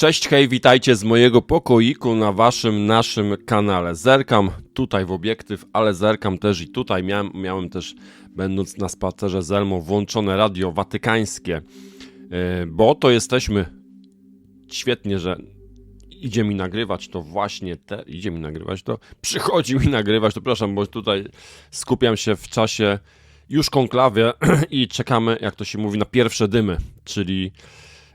Cześć, hej, witajcie z mojego pokoiku na waszym, naszym kanale. Zerkam tutaj w obiektyw, ale zerkam też i tutaj. Miałem, miałem też, będąc na spacerze z włączone radio watykańskie, yy, bo to jesteśmy. Świetnie, że idzie mi nagrywać to właśnie te, idzie mi nagrywać to, przychodzi mi nagrywać to, przepraszam, bo tutaj skupiam się w czasie już konklawie i czekamy, jak to się mówi, na pierwsze dymy, czyli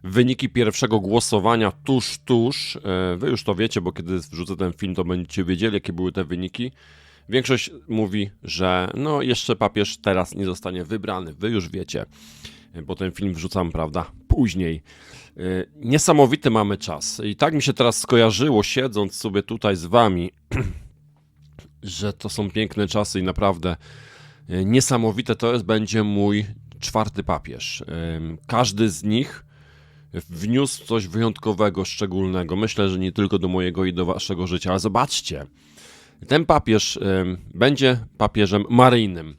wyniki pierwszego głosowania tuż, tuż. E, Wy już to wiecie, bo kiedy wrzucę ten film, to będziecie wiedzieli, jakie były te wyniki. Większość mówi, że no jeszcze papież teraz nie zostanie wybrany. Wy już wiecie, e, bo ten film wrzucam, prawda, później. E, Niesamowity mamy czas. I tak mi się teraz skojarzyło, siedząc sobie tutaj z wami, że to są piękne czasy i naprawdę niesamowite to jest, będzie mój czwarty papież. Każdy z nich wniósł coś wyjątkowego, szczególnego. Myślę, że nie tylko do mojego i do waszego życia, ale zobaczcie. Ten papież będzie papieżem maryjnym.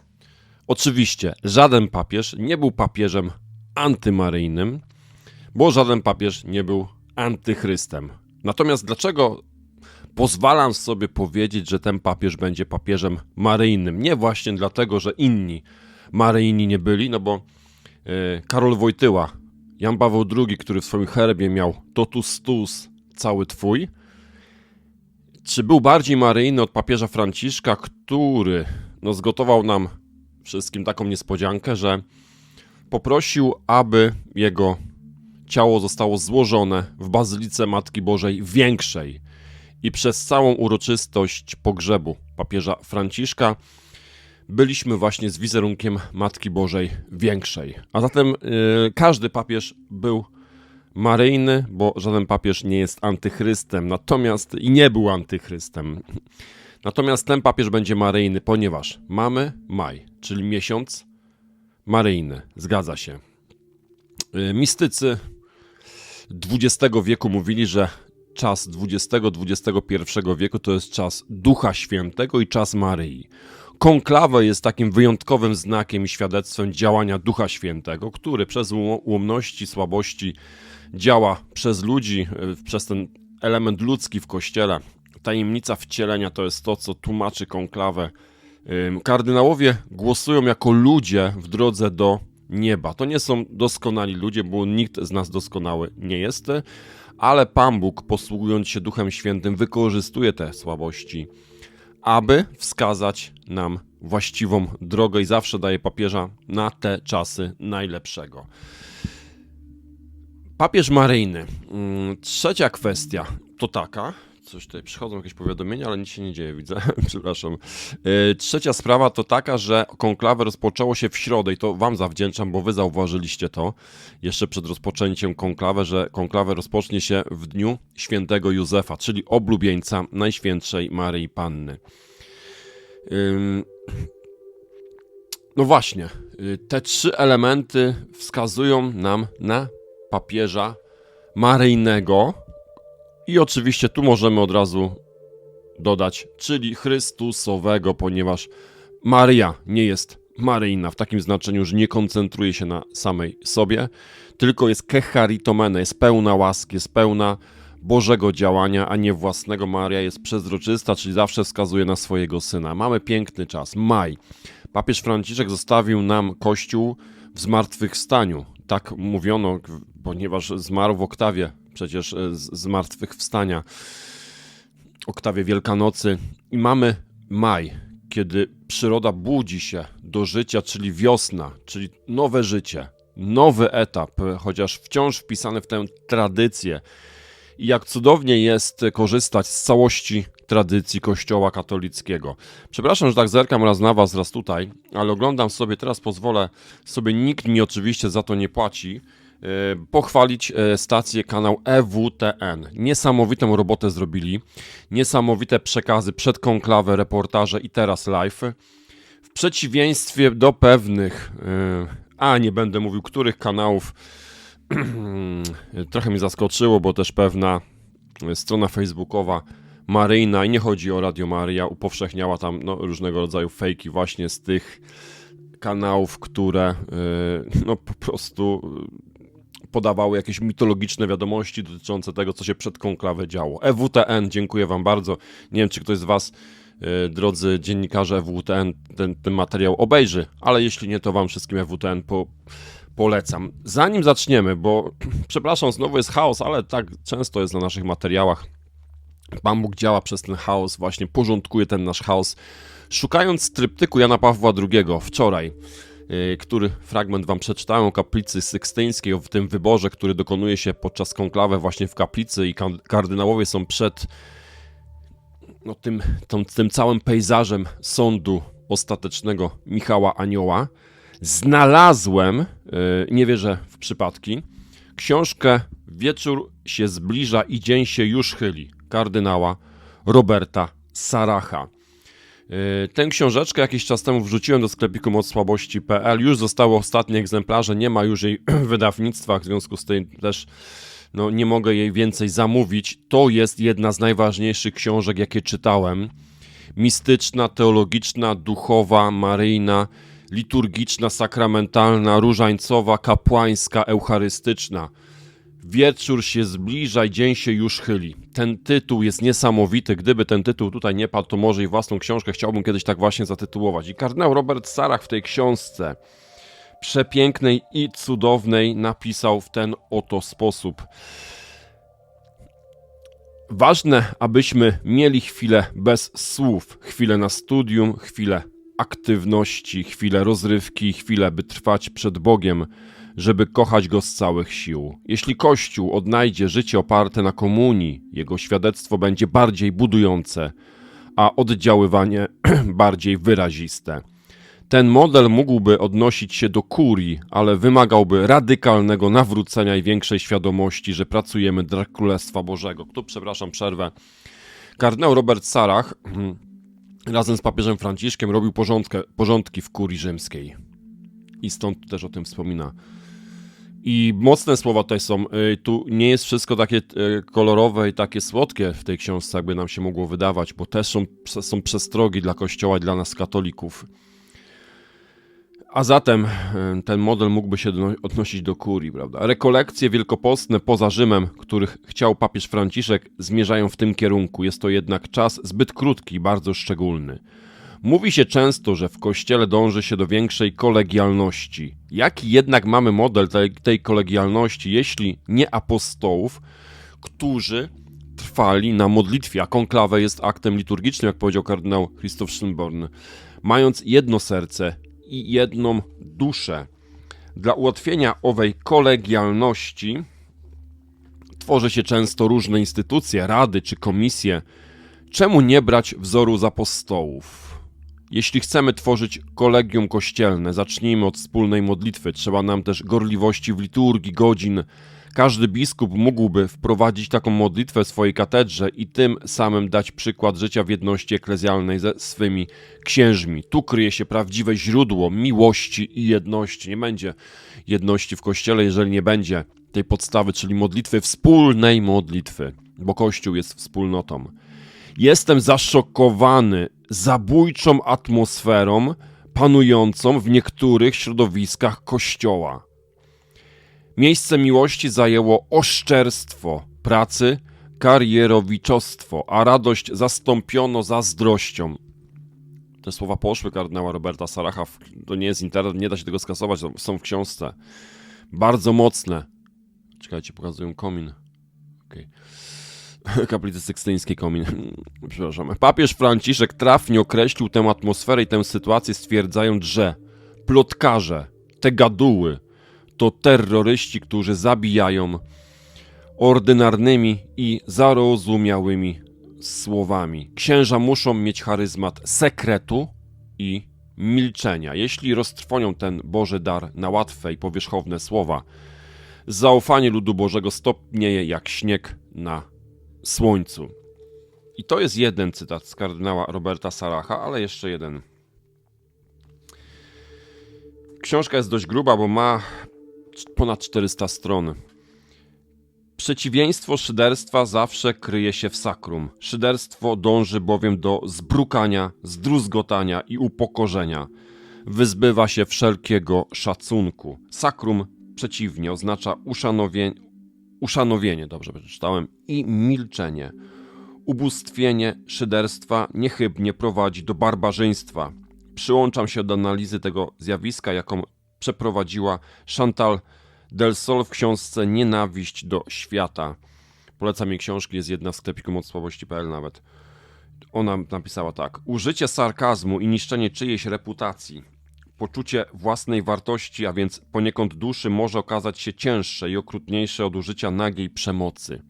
Oczywiście, żaden papież nie był papieżem antymaryjnym, bo żaden papież nie był antychrystem. Natomiast dlaczego pozwalam sobie powiedzieć, że ten papież będzie papieżem maryjnym? Nie właśnie dlatego, że inni maryjni nie byli, no bo e, Karol Wojtyła, Jan Paweł II, który w swoim herbie miał totus tus, cały twój, czy był bardziej maryjny od papieża Franciszka, który no, zgotował nam wszystkim taką niespodziankę, że poprosił, aby jego ciało zostało złożone w Bazylice Matki Bożej Większej i przez całą uroczystość pogrzebu papieża Franciszka byliśmy właśnie z wizerunkiem Matki Bożej Większej. A zatem y, każdy papież był maryjny, bo żaden papież nie jest antychrystem, natomiast i nie był antychrystem. Natomiast ten papież będzie maryjny, ponieważ mamy maj, czyli miesiąc maryjny. Zgadza się. Y, Mistycy XX wieku mówili, że czas XX-XXI wieku to jest czas Ducha Świętego i czas Maryi. Konklawa jest takim wyjątkowym znakiem i świadectwem działania Ducha Świętego, który przez ło- ułomności, słabości działa przez ludzi, y, przez ten element ludzki w kościele. Tajemnica wcielenia to jest to, co tłumaczy konklawę. Kardynałowie głosują jako ludzie w drodze do nieba. To nie są doskonali ludzie, bo nikt z nas doskonały nie jest, ale Pan Bóg, posługując się Duchem Świętym, wykorzystuje te słabości, aby wskazać nam właściwą drogę i zawsze daje papieża na te czasy najlepszego. Papież Maryjny. Mm, Trzecia kwestia to taka. Coś tutaj przychodzą jakieś powiadomienia, ale nic się nie dzieje, widzę. Przepraszam. Yy, Trzecia sprawa to taka, że konklawę rozpoczęło się w środę i to wam zawdzięczam, bo wy zauważyliście to jeszcze przed rozpoczęciem konklawy, że konklawę rozpocznie się w dniu świętego Józefa, czyli oblubieńca Najświętszej Maryi Panny. No właśnie, y, te trzy elementy wskazują nam na papieża maryjnego i oczywiście tu możemy od razu dodać, czyli Chrystusowego, ponieważ Maryja nie jest maryjna w takim znaczeniu, że nie koncentruje się na samej sobie, tylko jest kecharitomene, jest pełna łaski, jest pełna Bożego działania, a nie własnego. Maria jest przezroczysta, czyli zawsze wskazuje na swojego syna. Mamy piękny czas, maj. Papież Franciszek zostawił nam Kościół w zmartwychwstaniu. Tak mówiono, ponieważ zmarł w oktawie przecież e, z zmartwychwstania, oktawie Wielkanocy. I mamy maj, kiedy przyroda budzi się do życia, czyli wiosna, czyli nowe życie, nowy etap, chociaż wciąż wpisany w tę tradycję. I jak cudownie jest korzystać z całości tradycji Kościoła katolickiego. Przepraszam, że tak zerkam raz na was, raz tutaj, ale oglądam sobie, teraz pozwolę sobie, nikt mi oczywiście za to nie płaci, pochwalić e, stację, kanał EWTN. Niesamowitą robotę zrobili, niesamowite przekazy przed konklawę, reportaże i teraz live. W przeciwieństwie do pewnych, e, a nie będę mówił których kanałów, trochę mnie zaskoczyło, bo też pewna strona facebookowa Maryjna, i nie chodzi o Radio Maryja, upowszechniała tam no, różnego rodzaju fejki właśnie z tych kanałów, które no po prostu podawały jakieś mitologiczne wiadomości dotyczące tego, co się przed konklawę działo. EWTN, dziękuję Wam bardzo. Nie wiem, czy ktoś z Was, e, drodzy dziennikarze EWTN, ten, ten materiał obejrzy, ale jeśli nie, to Wam wszystkim EWTN po, polecam. Zanim zaczniemy, bo przepraszam, znowu jest chaos, ale tak często jest na naszych materiałach. Pan Bóg działa przez ten chaos, właśnie porządkuje ten nasz chaos. Szukając tryptyku Jana Pawła II wczoraj, który fragment wam przeczytałem o kaplicy sykstyńskiej, o tym wyborze, który dokonuje się podczas konklawy właśnie w kaplicy i kardynałowie są przed no, tym, tą, tym całym pejzażem sądu ostatecznego Michała Anioła, znalazłem, yy, nie wierzę w przypadki, książkę Wieczór się zbliża i dzień się już chyli kardynała Roberta Saracha. Yy, Tę książeczkę jakiś czas temu wrzuciłem do sklepiku mocsłabości.pl. Już zostały ostatnie egzemplarze, nie ma już jej w wydawnictwach, w związku z tym też no, nie mogę jej więcej zamówić. To jest jedna z najważniejszych książek, jakie czytałem. Mistyczna, teologiczna, duchowa, maryjna, liturgiczna, sakramentalna, różańcowa, kapłańska, eucharystyczna. Wieczór się zbliża i dzień się już chyli. Ten tytuł jest niesamowity. Gdyby ten tytuł tutaj nie padł, to może i własną książkę chciałbym kiedyś tak właśnie zatytułować. I kardynał Robert Sarach w tej książce przepięknej i cudownej napisał w ten oto sposób. Ważne, abyśmy mieli chwilę bez słów, chwilę na studium, chwilę aktywności, chwilę rozrywki, chwilę, by trwać przed Bogiem, żeby kochać Go z całych sił. Jeśli Kościół odnajdzie życie oparte na komunii, jego świadectwo będzie bardziej budujące, a oddziaływanie bardziej wyraziste. Ten model mógłby odnosić się do kurii, ale wymagałby radykalnego nawrócenia i większej świadomości, że pracujemy dla Królestwa Bożego. Tu, przepraszam, przerwę. Kardynał Robert Sarach razem z papieżem Franciszkiem robił porządkę, porządki w kurii rzymskiej. I stąd też o tym wspomina. I mocne słowa tutaj są. Y, Tu nie jest wszystko takie y, kolorowe i takie słodkie w tej książce, jakby nam się mogło wydawać, bo też są, są przestrogi dla Kościoła i dla nas katolików. A zatem y, ten model mógłby się odnosić do kurii, prawda? Rekolekcje wielkopostne poza Rzymem, których chciał papież Franciszek, zmierzają w tym kierunku. Jest to jednak czas zbyt krótki bardzo szczególny. Mówi się często, że w kościele dąży się do większej kolegialności. Jaki jednak mamy model tej, tej kolegialności, jeśli nie apostołów, którzy trwali na modlitwie, a konklawę jest aktem liturgicznym, jak powiedział kardynał Christoph Schönborn, mając jedno serce i jedną duszę. Dla ułatwienia owej kolegialności tworzy się często różne instytucje, rady czy komisje. Czemu nie brać wzoru z apostołów? Jeśli chcemy tworzyć kolegium kościelne, zacznijmy od wspólnej modlitwy. Trzeba nam też gorliwości w liturgii, godzin. Każdy biskup mógłby wprowadzić taką modlitwę w swojej katedrze i tym samym dać przykład życia w jedności eklezjalnej ze swymi księżmi. Tu kryje się prawdziwe źródło miłości i jedności. Nie będzie jedności w kościele, jeżeli nie będzie tej podstawy, czyli modlitwy, wspólnej modlitwy, bo Kościół jest wspólnotą. Jestem zaszokowany zabójczą atmosferą panującą w niektórych środowiskach kościoła. Miejsce miłości zajęło oszczerstwo pracy, karierowiczostwo, a radość zastąpiono zazdrością. Te słowa poszły kardynała Roberta Saracha. To nie jest internet, nie da się tego skasować, są w książce. Bardzo mocne. Czekajcie, pokazują komin. Okej. Kaplicy Sykstyńskiej komin. Przepraszam. Papież Franciszek trafnie określił tę atmosferę i tę sytuację, stwierdzając, że plotkarze, te gaduły, to terroryści, którzy zabijają ordynarnymi i zarozumiałymi słowami. Księża muszą mieć charyzmat sekretu i milczenia. Jeśli roztrwonią ten Boży dar na łatwe i powierzchowne słowa, zaufanie ludu Bożego stopnieje jak śnieg na słońcu. I to jest jeden cytat z kardynała Roberta Saracha, ale jeszcze jeden. Książka jest dość gruba, bo ma ponad 400 stron. Przeciwieństwo szyderstwa zawsze kryje się w sakrum. Szyderstwo dąży bowiem do zbrukania, zdruzgotania i upokorzenia. Wyzbywa się wszelkiego szacunku. Sakrum przeciwnie, oznacza uszanowienie, dobrze przeczytałem, i milczenie. Ubóstwienie szyderstwa niechybnie prowadzi do barbarzyństwa. Przyłączam się do analizy tego zjawiska, jaką przeprowadziła Chantal Delsol w książce Nienawiść do świata. Polecam jej książki, jest jedna w sklepiku mocosłabości.pl nawet. Ona napisała tak. Użycie sarkazmu i niszczenie czyjejś reputacji, poczucie własnej wartości, a więc poniekąd duszy, może okazać się cięższe i okrutniejsze od użycia nagiej przemocy.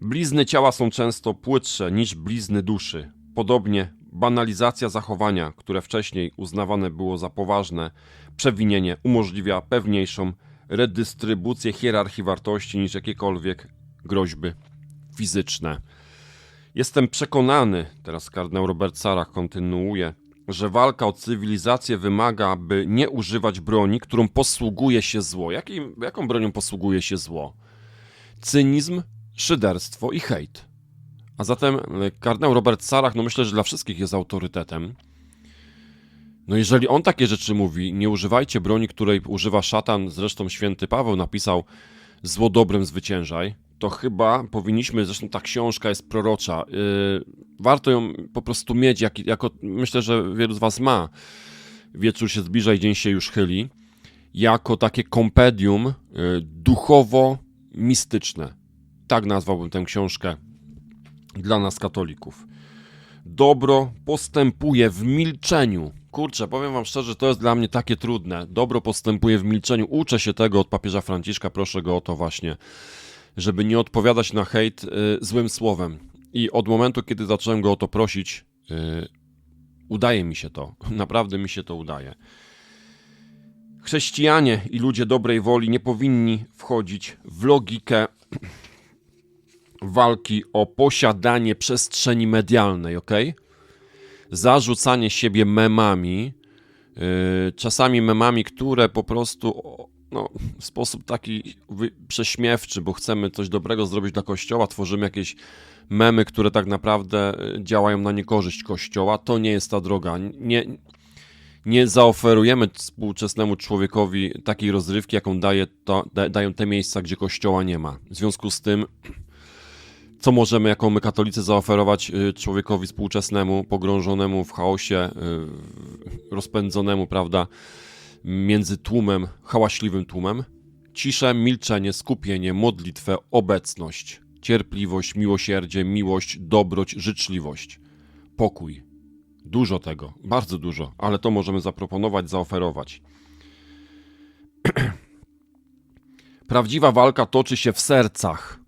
Blizny ciała są często płytsze niż blizny duszy. Podobnie banalizacja zachowania, które wcześniej uznawane było za poważne przewinienie, umożliwia pewniejszą redystrybucję hierarchii wartości niż jakiekolwiek groźby fizyczne. Jestem przekonany, teraz kardynał Robert Sarach kontynuuje, że walka o cywilizację wymaga, by nie używać broni, którą posługuje się zło. Jaką bronią posługuje się zło? Cynizm, szyderstwo i hejt. A zatem e, kardynał Robert Sarach, no myślę, że dla wszystkich jest autorytetem. No jeżeli on takie rzeczy mówi, nie używajcie broni, której używa szatan, zresztą święty Paweł napisał zło dobrem zwyciężaj, to chyba powinniśmy, zresztą ta książka jest prorocza, yy, warto ją po prostu mieć, jak, jako, myślę, że wielu z was ma, wieczór się zbliża i dzień się już chyli, jako takie kompedium yy, duchowo-mistyczne. Tak nazwałbym tę książkę dla nas katolików. Dobro postępuje w milczeniu. Kurczę, powiem wam szczerze, to jest dla mnie takie trudne. Dobro postępuje w milczeniu. Uczę się tego od papieża Franciszka, proszę go o to właśnie, żeby nie odpowiadać na hejt y, złym słowem. I od momentu, kiedy zacząłem go o to prosić, y, udaje mi się to. Naprawdę mi się to udaje. Chrześcijanie i ludzie dobrej woli nie powinni wchodzić w logikę walki o posiadanie przestrzeni medialnej, ok? Zarzucanie siebie memami, yy, czasami memami, które po prostu no, w sposób taki prześmiewczy, bo chcemy coś dobrego zrobić dla kościoła, tworzymy jakieś memy, które tak naprawdę y, działają na niekorzyść kościoła. To nie jest ta droga. Nie, nie zaoferujemy współczesnemu człowiekowi takiej rozrywki, jaką daje to, da, dają te miejsca, gdzie kościoła nie ma. W związku z tym co możemy jako my katolicy zaoferować y, człowiekowi współczesnemu, pogrążonemu w chaosie, y, rozpędzonemu, prawda, między tłumem, hałaśliwym tłumem? Ciszę, milczenie, skupienie, modlitwę, obecność, cierpliwość, miłosierdzie, miłość, dobroć, życzliwość, pokój. Dużo tego, bardzo dużo, ale to możemy zaproponować, zaoferować. Prawdziwa walka toczy się w sercach,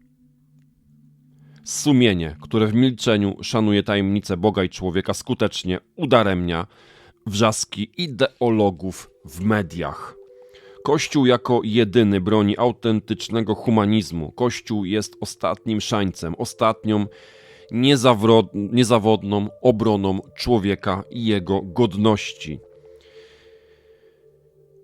Sumienie, które w milczeniu szanuje tajemnice Boga i człowieka, skutecznie udaremnia wrzaski ideologów w mediach. Kościół jako jedyny broni autentycznego humanizmu. Kościół jest ostatnim szańcem, ostatnią niezawodną obroną człowieka i jego godności.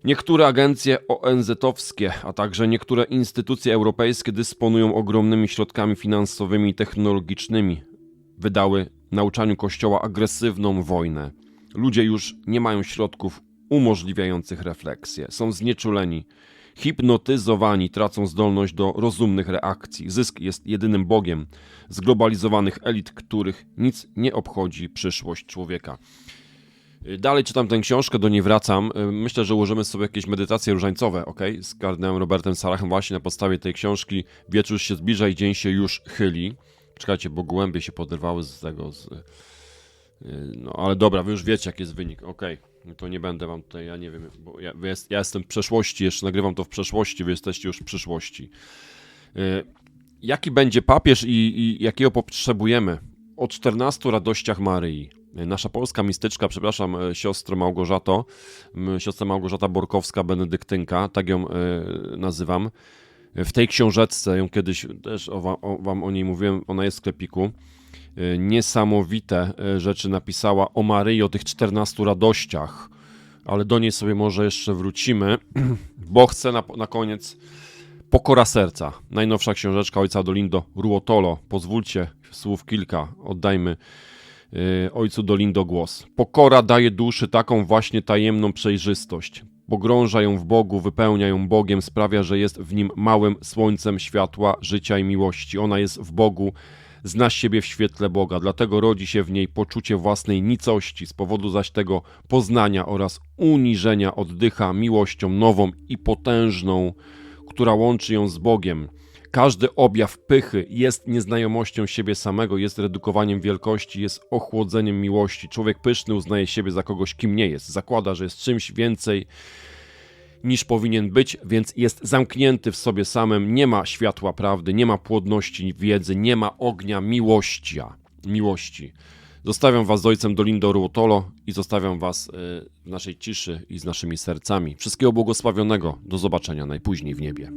Niektóre agencje ONZ-owskie, a także niektóre instytucje europejskie dysponują ogromnymi środkami finansowymi i technologicznymi. Wydały nauczaniu Kościoła agresywną wojnę. Ludzie już nie mają środków umożliwiających refleksję. Są znieczuleni, hipnotyzowani, tracą zdolność do rozumnych reakcji. Zysk jest jedynym bogiem zglobalizowanych elit, których nic nie obchodzi przyszłość człowieka. Dalej czytam tę książkę, do niej wracam. Myślę, że ułożymy sobie jakieś medytacje różańcowe, ok? Z kardynałem Robertem Sarachem właśnie na podstawie tej książki. Wieczór się zbliża i dzień się już chyli. Czekajcie, bo głębie się poderwały z tego, z... No ale dobra, wy już wiecie jaki jest wynik, ok. No to nie będę wam tutaj, ja nie wiem, bo ja, jest, ja jestem w przeszłości, jeszcze nagrywam to w przeszłości, wy jesteście już w przyszłości. Jaki będzie papież i, i jakiego potrzebujemy? O 14 radościach Maryi. Nasza polska mistyczka, przepraszam, siostro Małgorzato, siostra Małgorzata Borkowska, benedyktynka, tak ją y, nazywam. W tej książeczce, ją kiedyś też o, o, wam o niej mówiłem, ona jest w sklepiku. Y, niesamowite rzeczy napisała o Maryi, o tych 14 radościach, ale do niej sobie może jeszcze wrócimy, bo chcę na, na koniec Pokora serca. Najnowsza książeczka ojca Dolindo Ruotolo. Pozwólcie słów kilka, oddajmy ojcu Dolindo głos. Pokora daje duszy taką właśnie tajemną przejrzystość. pogrąża ją w Bogu, wypełnia ją Bogiem, sprawia, że jest w nim małym słońcem światła, życia i miłości. Ona jest w Bogu, zna siebie w świetle Boga, dlatego rodzi się w niej poczucie własnej nicości, z powodu zaś tego poznania oraz uniżenia oddycha miłością nową i potężną, która łączy ją z Bogiem. Każdy objaw pychy jest nieznajomością siebie samego, jest redukowaniem wielkości, jest ochłodzeniem miłości. Człowiek pyszny uznaje siebie za kogoś, kim nie jest. Zakłada, że jest czymś więcej niż powinien być, więc jest zamknięty w sobie samym. Nie ma światła prawdy, nie ma płodności wiedzy, nie ma ognia miłości. miłości. Zostawiam was z ojcem Dolindo Ruotolo i zostawiam was y, w naszej ciszy i z naszymi sercami. Wszystkiego błogosławionego. Do zobaczenia najpóźniej w niebie.